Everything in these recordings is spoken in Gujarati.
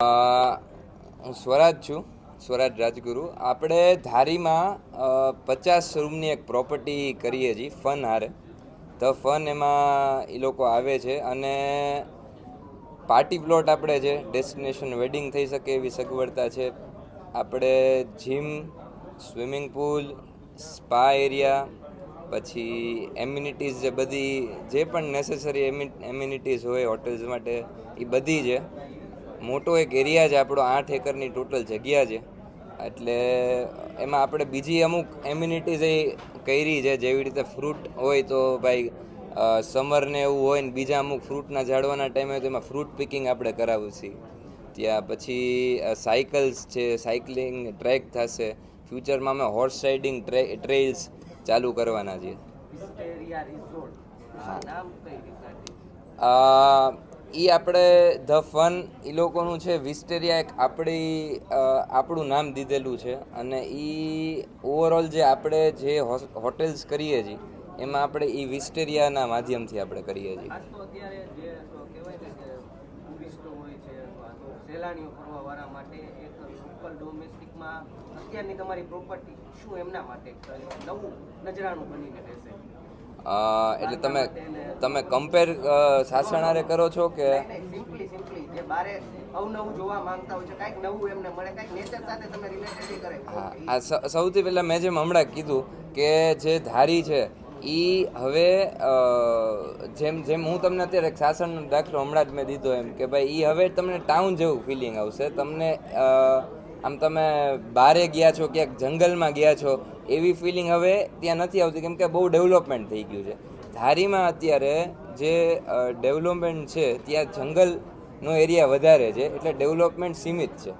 હું સ્વરાજ છું, સ્વરાજ રાજગુરુ. આપણે ધારીમાં પચાસ રૂમની એક પ્રોપર્ટી કરીએ છીએ, ફન હારે. તો ફન એમાં એ લોકો આવે છે અને પાર્ટી પ્લોટ આપણે છે ડેસ્ટિનેશન વેડિંગ થઈ શકે એવી સગવડતા છે. આપણે gym swimming pool spa area પછી એમ્યુનિટીઝ જે બધી, જે પણ નેસેસરી એમ્યુનિટીઝ હોય હોટલ્સ માટે એ બધી છે. મોટો એક એરિયા છે આપણો આઠ એકરની ટોટલ જગ્યા છે. એટલે એમાં આપણે બીજી અમુક એમ્યુનિટીઝ એ કરી છે જેવી રીતે ફ્રૂટ હોય તો ભાઈ સમરને એવું હોય ને બીજા અમુક ફ્રૂટના ઝાડવાના ટાઈમે તો એમાં ફ્રૂટ પિકિંગ આપણે કરાવું છીએ. ત્યાં પછી સાયકલ્સ છે સાયકલિંગ ટ્રેક થશે. ફ્યુચરમાં અમે હોર્સ રાઇડિંગ ટ્રેલ્સ ચાલુ કરવાના છીએ. વિસ્ટેરિયા એ આપણે ધ ફન એ લોકોનું છે, વિસ્ટેરિયા એક આપણી આપણું નામ દીધેલું છે અને એ ઓવરઓલ જે આપણે જે હોટેલ્સ કરીએ છીએ, એમાં આપણે એ વિસ્ટેરિયાના માધ્યમથી આપણે કરીએ છીએ. અત્યારની તમારી પ્રોપર્ટી શું એમના માટે? નવું નજરાણું બનીને રહેશે. એટલે તમે તમે કમ્પેર સાસણારે કરો છો કે સિમ્પલી સિમ્પલી જે બારે અવનવું જોવા માંગતા હોય છે કાંઈક નવું એમને મળે કાંઈક નેચર સાથે તમે રિલેટેડ કરે. હા સૌથી પહેલાં મેં જેમ હમણાં કીધું કે જે ધારી છે એ હવે જેમ જેમ હું તમને અત્યારે શાસનનો દાખલો હમણાં જ મેં દીધો એમ કે ભાઈ એ હવે તમને ટાઉન જેવું ફિલિંગ આવશે. તમને આમ તમે બારે ગયા છો ક્યાંક જંગલમાં ગયા છો એવી ફિલિંગ હવે ત્યાં નથી આવતી, કેમ કે બહુ ડેવલપમેન્ટ થઈ ગયું છે. ધારીમાં અત્યારે જે ડેવલપમેન્ટ છે, ત્યાં જંગલનો એરિયા વધારે છે, એટલે ડેવલપમેન્ટ સીમિત છે.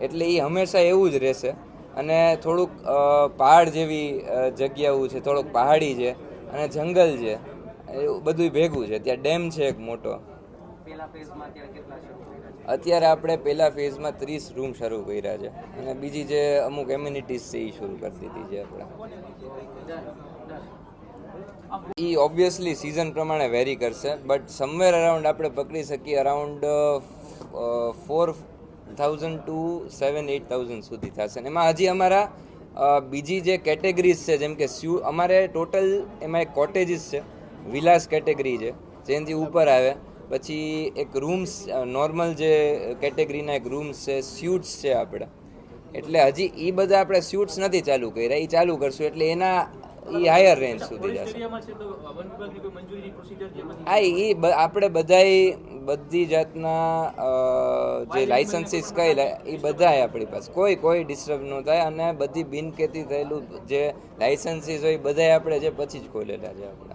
એટલે એ હંમેશા એવું જ રહેશે. અને થોડુંક પહાડ જેવી જગ્યાઓ છે, થોડુંક પહાડી છે અને જંગલ છે એવું બધું ભેગું છે. ત્યાં ડેમ છે એક મોટો. અત્યારે આપણે પહેલા ફેઝમાં ત્રીસ રૂમ શરૂ કર્યા છે. અને બીજી જે અમુક એમ્યુનિટીઝ છે એ શરૂ કરી દીધી છે આપણે. એ ઓબ્વિયસલી સિઝન પ્રમાણે વેરી કરશે બટ સમવેર અરાઉન્ડ આપણે પકડી શકીએ around four thousand to seven eight thousand સુધી થશે. અને એમાં હજી અમારા બીજી જે કેટેગરીઝ છે, જેમ કે સ્યુ અમારે ટોટલ એમાં એક કોટેજીસ છે વિલાસ કેટેગરી છે, જેનાથી ઉપર આવે. પછી એક રૂમ્સ નોર્મલ જે કેટેગરીના એક રૂમ્સ છે સ્યુટ્સ છે આપણે એટલે હજી એ બધા આપણે સ્યુટ્સ નથી ચાલુ કર્યા એ ચાલુ કરશું એટલે એના એ હાયર રેન્જ સુધી જશે. હા એ આપણે બધાય બધી જાતના જે લાઇસન્સીસ કઈ એ બધાય આપણી પાસે. કોઈ કોઈ ડિસ્ટર્બ ન થાય અને બધી બિનકેતી થયેલું જે લાઇસન્સીસ હોય એ બધાય આપણે જે પછી જ ખોલેલા છે આપણે